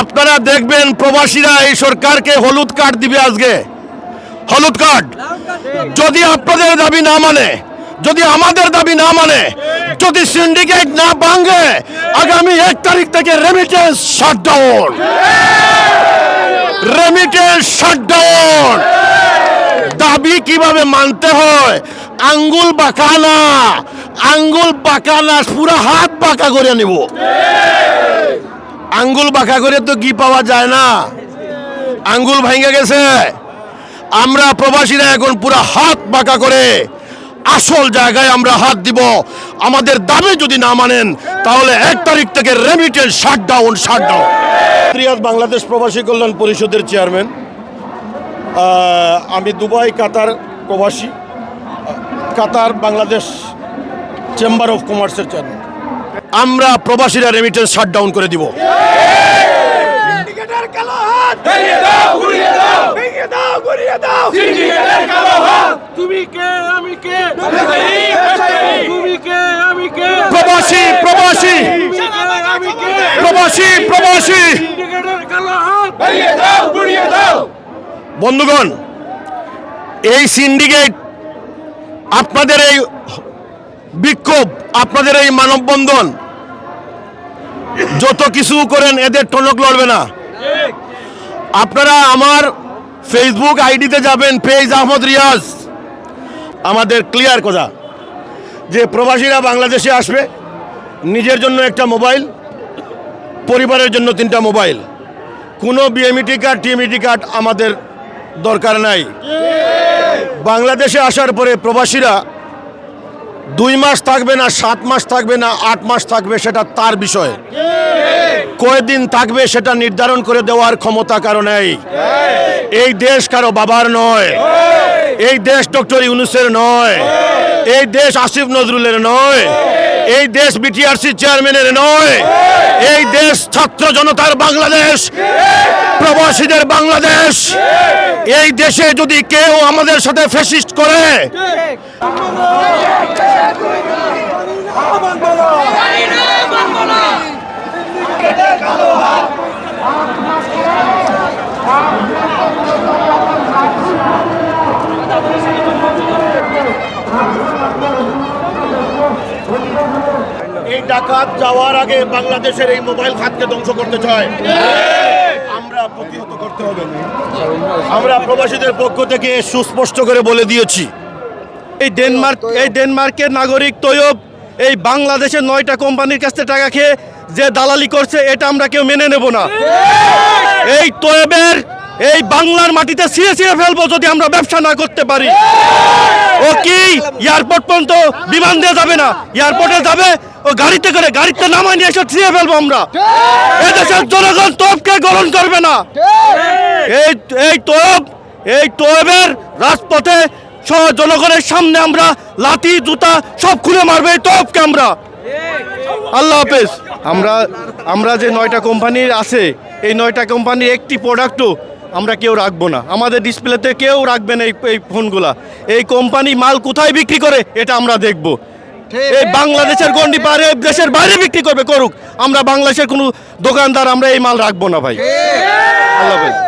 আপনারা দেখবেন প্রবাসীরা এই সরকারকে হলুদ কার্ড দিবে আজকে। হলুদ কার্ড। যদি আপনাদের দাবি না মানে যদি আমাদের দাবি না মানে যদি সিন্ডিকেট না ভাঙে, আগামী এক তারিখ থেকে রেমিটেন্স শাটডাউন রেমিটেন্স শাটডাউন দাবি কীভাবে মানতে হয়? আঙ্গুল বাঁকা না? আঙ্গুল বাঁকা না, পুরো হাত বাঁকা করে নিব। আঙ্গুল বাঁকা করে তো কি পাওয়া যায় না? আঙ্গুল ভেঙে গেছে। আমরা প্রবাসীরা এখন পুরো হাত বাঁকা করে আসল জায়গায় আমরা হাত দিব। আমাদের দাবি যদি না মানেন, তাহলে এক তারিখ থেকে remittance shutdown shutdown Riyadh Bangladesh প্রবাসী কল্যাণ পরিষদের চেয়ারম্যান আমি দুবাই, কাতার প্রবাসী কাতার বাংলাদেশ চেম্বার অফ কমার্সের চেয়ারম্যান আমরা প্রবাসীরা রেমিটেন্স শাটডাউন করে দিব। সিন্ডিকেটের কালো হাত। ভেঙে দাও গুড়িয়ে দাও। ভেঙে দাও গুড়িয়ে দাও। সিন্ডিকেটের কালো হাত। তুমি কে আমি কে? ব্যবসায়ী, ব্যবসায়ী। তুমি কে আমি কে? প্রবাসী প্রবাসী। প্রবাসী প্রবাসী। সিন্ডিকেটের কালো হাত। ভেঙে দাও গুড়িয়ে দাও। বন্ধুগণ এই সিন্ডিকেট আপনাদের এই বিক্ষোভ আপনাদের এই মানববন্ধন যত কিছু করেন, এদের টনক লড়বে না। আপনারা আমার ফেসবুক আইডিতে যাবেন, পেজ আহমদ রিয়াজ। আমাদের ক্লিয়ার কথা, যে প্রবাসীরা বাংলাদেশে আসবে, নিজের জন্য একটা মোবাইল, পরিবারের জন্য তিনটা মোবাইল। কোনো বিএমইটি কার্ড টিএমইটি কার্ড আমাদের দরকার নাই। বাংলাদেশে আসার পরে প্রবাসীরা দুই মাস থাকবে না, সাত মাস থাকবে না, আট মাস থাকবে, সেটা তার বিষয়। কয়দিন থাকবে সেটা নির্ধারণ করে দেওয়ার ক্ষমতা কারও নেই। এই দেশ কারও বাবার নয়। এই দেশ ডক্টর ইউনুসের নয়। এই দেশ আসিফ নজরুলের নয়। এই দেশ বিটিআরসি চেয়ারম্যানের নয়। এই দেশ ছাত্র জনতার বাংলাদেশ, প্রবাসীদের বাংলাদেশ। এই দেশে যদি কেউ আমাদের সাথে ফেসিস্ট করে ডাকাত যাওয়ার আগে বাংলাদেশের এই মোবাইল খাতকে ধ্বংস করতে চায়। আমরা প্রতিহত করতে হবে। আমরা প্রবাসীদের পক্ষ থেকে সুস্পষ্ট করে বলে দিয়েছি, এই ডেনমার্ক, এই ডেনমার্কের নাগরিক তৈয়ব, এই বাংলাদেশের নয়টা কোম্পানির কাছ থেকে টাকা খেয়ে যে দালালি করছে, এটা আমরা কেউ মেনে নেব না। এই তৈয়বের এই বাংলার মাটিতে ছিঁড়ে ছিঁড়ে ফেলব যদি আমরা ব্যবসা না করতে পারি। ও কি, এয়ারপোর্ট পর্যন্ত বিমান দিয়ে যাবে না? এয়ারপোর্টে যাবে ও গাড়িতে করে গাড়িতে নামায় নিয়ে এসে ছিঁড়ে ফেলব আমরা। এদেশের জনগণ তোপকে গ্রহণ করবে না। এই এই তোপ এই তোয়েবের রাজপথে সহ জনগণের সামনে আমরা লাঠি জুতা সব খুলে মারবে এই তোপকে আমরা। আল্লাহ হাফেজ। আমরা আমরা যে নয়টা কোম্পানির আছে এই নয়টা কোম্পানির একটি প্রোডাক্টও আমরা কেউ রাখব না। আমাদের ডিসপ্লেতে কেউ রাখবে না এই এই ফোনগুলা। এই কোম্পানি মাল কোথায় বিক্রি করে এটা আমরা দেখব। এই বাংলাদেশের গন্ডি পারে দেশের বাইরে বিক্রি করবে করুক। আমরা বাংলাদেশের কোনো দোকানদার আমরা এই মাল রাখব না ভাই। আল্লাহ হাফেজ।